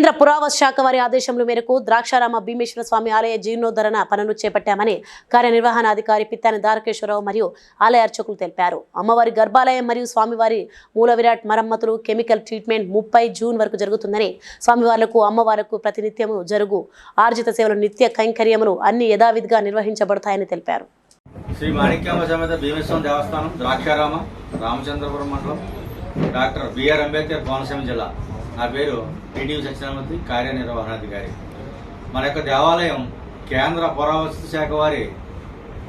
కేంద్ర పురావస్తు శాఖ వారి ఆదేశముల మేరకు ద్రాక్షారామ భీమేశ్వర స్వామి ఆలయ జీర్ణోద్ధరణ పనులు చేపట్టామని కార్యనిర్వహణాధికారి పిత్తాని దారకేశ్వరరావు మరియు ఆలయ అర్చకులు తెలిపారు. అమ్మవారి గర్భాలయం మరియు స్వామివారి మూల విరాట్ మరమ్మతులు కెమికల్ ట్రీట్మెంట్ ముప్పై జూన్ వరకు జరుగుతుందని స్వామివార్లకు అమ్మవార్లకు ప్రతినిత్యము జరుగు ఆర్జిత సేవలు నిత్య కైంకర్యములు అన్ని యథావిధిగా నిర్వహించబడతాయని తెలిపారు. శ్రీ మాణిక్యామ సమేత భీమేశ్వరం దేవస్థానం ద్రాక్షారామ రామచంద్రపురం మండలం డాక్టర్ బిఆర్ అంబేద్కర్ కోనసీమ జిల్లా. నా పేరు టీడీవీ సత్యనామూర్తి కార్యనిర్వహణాధికారి. మన యొక్క దేవాలయం కేంద్ర పురావస్తు శాఖ వారి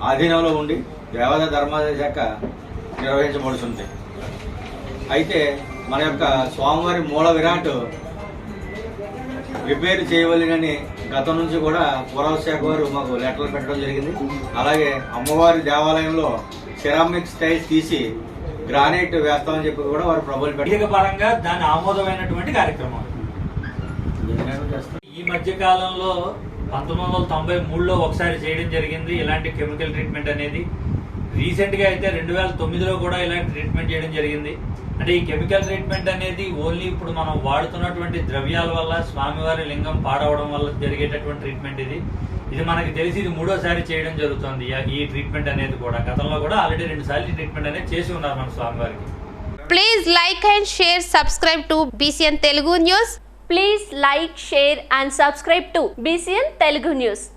ఆధీనంలో ఉండి దేవాదాయ ధర్మాదాయ శాఖ నిర్వహించబడుతుంది. అయితే మన యొక్క స్వామివారి మూల విరాట్ రిపేర్ చేయవలనని గతం నుంచి కూడా పురావస్తు శాఖ వారు మాకు లెటర్లు పెట్టడం జరిగింది. అలాగే అమ్మవారి దేవాలయంలో సిరామిక్ స్టైల్స్ తీసి గ్రానైట్ వేస్తామని చెప్పి కూడా వారు ప్రభులు వైదిక పరంగా దాని ఆమోదమైనటువంటి కార్యక్రమం. ఈ మధ్య కాలంలో పంతొమ్మిది వందల తొంభై మూడులో ఒకసారి చేయడం జరిగింది. ఇలాంటి కెమికల్ ట్రీట్మెంట్ అనేది రీసెంట్గా అయితే రెండు వేల తొమ్మిదిలో కూడా ఇలాంటి ట్రీట్మెంట్ చేయడం జరిగింది. అంటే ఈ కెమికల్ ట్రీట్మెంట్ అనేది ఓన్లీ ఇప్పుడు మనం వాడుతున్నటువంటి ద్రవ్యాల వల్ల స్వామివారి లింగం పాడవడం వల్ల జరిగేటటువంటి ట్రీట్మెంట్ ఇది. ఇది మనకి తెలిసి ఇది మూడోసారి చేయడం జరుగుతుంది ఈ- ట్రీట్మెంట్ అనేది కూడా. గతంలో కూడా ఆల్రెడీ రెండు సార్లు ట్రీట్మెంట్ అనేది చేసి ఉన్నారు మన స్వామివారికి. Please like and share subscribe to BCN Telugu news please like share and subscribe to BCN Telugu news